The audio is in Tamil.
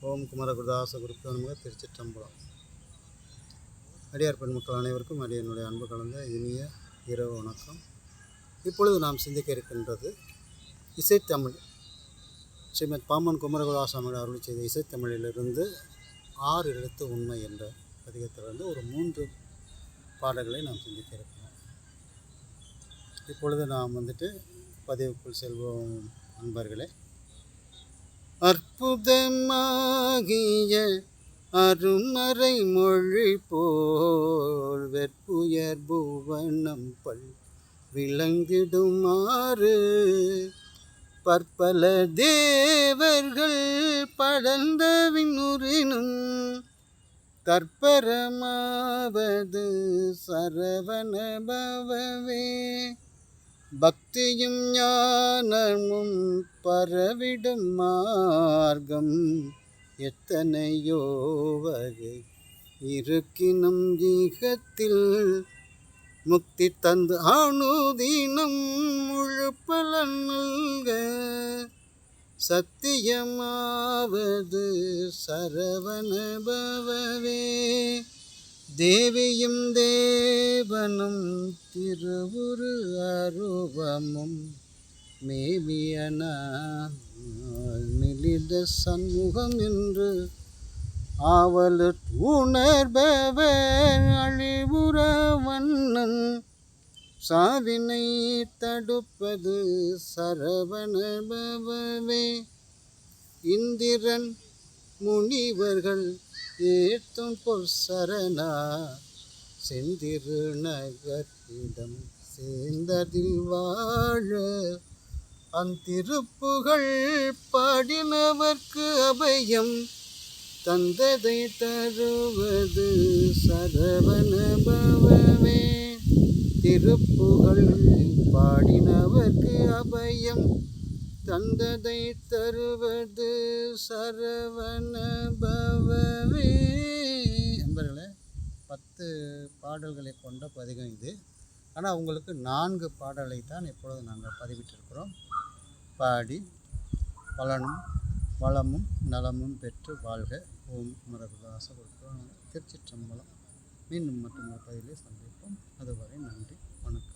ஓம் குமரகுருதாச குருப்பியோ நமக திருச்சிற்றம்பலம். அடியார் பெண்மக்கள் அனைவருக்கும் அடியனுடைய அன்பு கலந்த இனிய இரவு வணக்கம். இப்பொழுது நாம் சிந்திக்க இருக்கின்றது இசைத்தமிழ். ஸ்ரீமத் பாமன் குமரகுருதாசாமிகள் அருள் செய்த இசைத்தமிழிலிருந்து ஆறு எழுத்து உண்மை என்ற பதிகத்திலிருந்து ஒரு மூன்று பாடல்களை நாம் சிந்திக்க இருக்கிறோம். இப்பொழுது நாம் வந்துட்டு பதிவுக்குள் செல்வோம் நண்பர்களே அற்புதமாகிய அருமறை மொழி போல் வெற்புயர் புவனம் பல் விளங்கிடுமாறு. பற்பல தேவர்கள் படர்ந்த விண்ணுறினும் தற்பரமாவது சரவணபவே பக்தியும் ஞானமும் பரவிடும் மார்க்கம் எத்தனையோ வகை. இருக்கினும் ஈகத்தில் முக்தி தந்து அணுதீனம் முழு பலன் நல்க. சத்தியமாவது சரவணபவவே தேவியும் தேவனும் திருவுரு அருவமும் மேவியன மிலித சண்முகம் என்று ஆவலு உணர்பவர் அழிவுற வண்ணன். சாவினை தடுப்பது சரவணபவே இந்திரன் முனிவர்கள் ஏத்தும் பொற்சரணா. செந்திரு நகரிடம் சேர்ந்ததில் வாழ. அந்திருப்புகள் பாடினவர்க்கு அபயம். தந்ததை தருவது சரவணபவமே. திருப்புகள் பாடினவர்க்கு அபயம். தந்ததை தருவது சரவண பவவே. பத்து பாடல்களை கொண்ட பதிகம் இது. ஆனால் உங்களுக்கு நான்கு பாடலை தான் இப்பொழுது நாங்கள் பதிவிட்டிருக்கிறோம். பாடி பலனும் வளமும் நலமும் பெற்று வாழ்க. ஓம் குமரகுதாச திருச்சிற்றம்பலம். மீண்டும் மற்றும் ஒரு பதிலை சந்திப்போம். அதுவரை நன்றி வணக்கம்.